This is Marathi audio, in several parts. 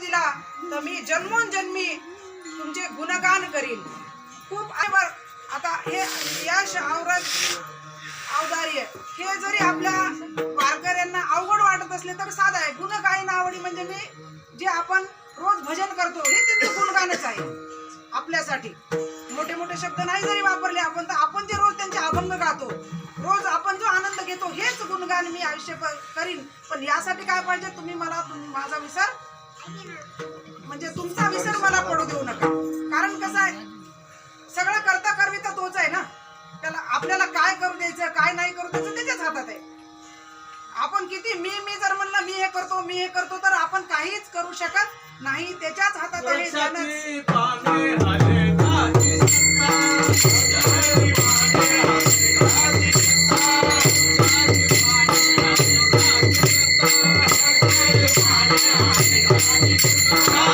दिला तर मी जन्मोन जन्मी तुमचे गुणगान करीन. खूप बर आता हे यश औरत अवदार्य हे जरी आपल्या वारकऱ्यांना अवघड वाटत असले तर साधं आहे. गुण काही नावडी म्हणजे मी जे आपण रोज भजन करतो हे तिथे गुणगानच आहे. आपल्यासाठी. मोठे मोठे शब्द नाही जरी वापरले आपण तर आपण जे रोज त्यांचे अभंग गातो रोज आपण जो आनंद घेतो हेच गुणगान मी आयुष्य करीन. पण यासाठी काय पाहिजे? तुम्ही मला माझा विसर. म्हणजे तुमचा विसर मला पडू देऊ नका. कारण कसं आहे सगळं करता करवी तर तोच आहे ना. त्याला आपल्याला काय करू द्यायचं काय नाही करू द्यायचं त्याच्याच हातात आहे. आपण किती मी मी जर म्हणलं मी हे करतो मी हे करतो तर आपण काहीच करू शकत नाही. त्याच्याच हातात आहे Oh!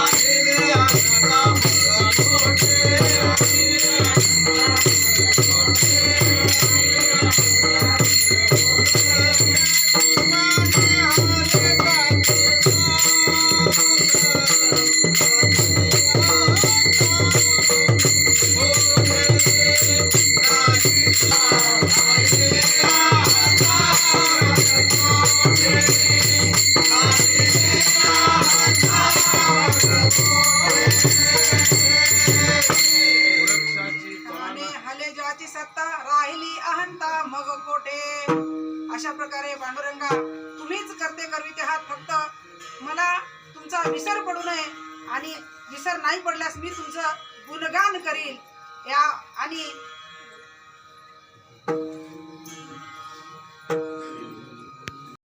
राहिली मग कोठे? अशा प्रकारे पांडुरंगा तुम्हीच करते करविते आहात फक्त. मला तुमचा विसर पडू नये आणि विसर नाही पडल्यास मी तुमचं गुणगान करील